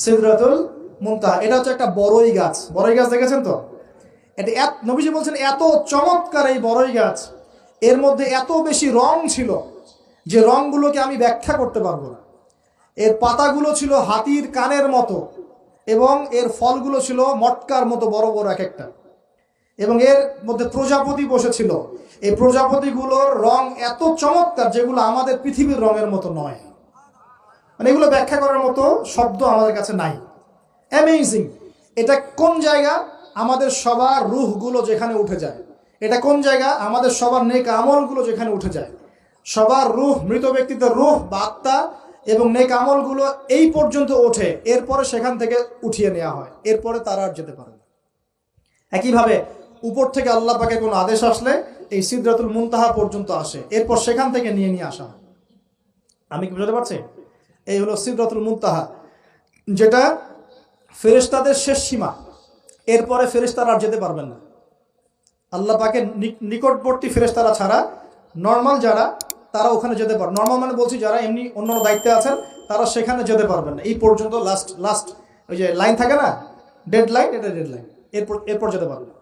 সিদরাতুল মুনতাহা। এটা হচ্ছে একটা বড়ই গাছ। বড়ই গাছ দেখেছেন তো? এটা এত নবীজি বলছেন, এত চমৎকার এই বড়ই গাছ। এর মধ্যে এত বেশি রং ছিল যে রংগুলোকে আমি ব্যাখ্যা করতে পারব না। এর পাতাগুলো ছিল হাতির কানের মতো এবং এর ফলগুলো ছিল মটকার মতো বড় বড় এক একটা। এবং এর মধ্যে প্রজাপতি বসেছিল। এই প্রজাপতিগুলোর রং এত চমৎকার যেগুলো আমাদের পৃথিবীর রঙের মতো নয়। মানে এগুলো ব্যাখ্যা করার মতো শব্দ আমাদের কাছে নাই। অ্যামেজিং এটা কোন জায়গা? আমাদের সবার রুহগুলো যেখানে উঠে যায়। এটা কোন জায়গা? আমাদের সবার নেক আমলগুলো যেখানে উঠে যায়। সবার রুহ, মৃত ব্যক্তিদের রুহ বা আত্মা এবং নেক আমলগুলো এই পর্যন্ত ওঠে, এরপরে সেখান থেকে উঠিয়ে নেওয়া হয়। এরপরে তারা আর যেতে পারে না। একইভাবে উপর থেকে আল্লাহ পাকে কোনো আদেশ আসলে এই সিদ্রাতুল মুনতাহা পর্যন্ত আসে, এরপর সেখান থেকে নিয়ে নিয়ে আসা হয়। আমি কি বুঝতে পারছি? এই হলো সিদ্রাতুল মুনতাহা, যেটা ফেরেশতাদের শেষ সীমা। এরপরে ফেরেশতারা আর যেতে পারবেন না। আল্লাহ পাকে নিকটবর্তী ফেরেশতারা ছাড়া নর্মাল যারা, তারা ওখানে যেতে পারে নর্মাল মানে বলছি যারা এমনি অন্য দায়িত্বে আছেন, তারা সেখানে যেতে পারবেন না। এই পর্যন্ত লাস্ট লাস্ট ওই যে লাইন থাকে না? ডেড লাইন এটা ডেড লাইন এরপর এরপর যেতে পারবে না।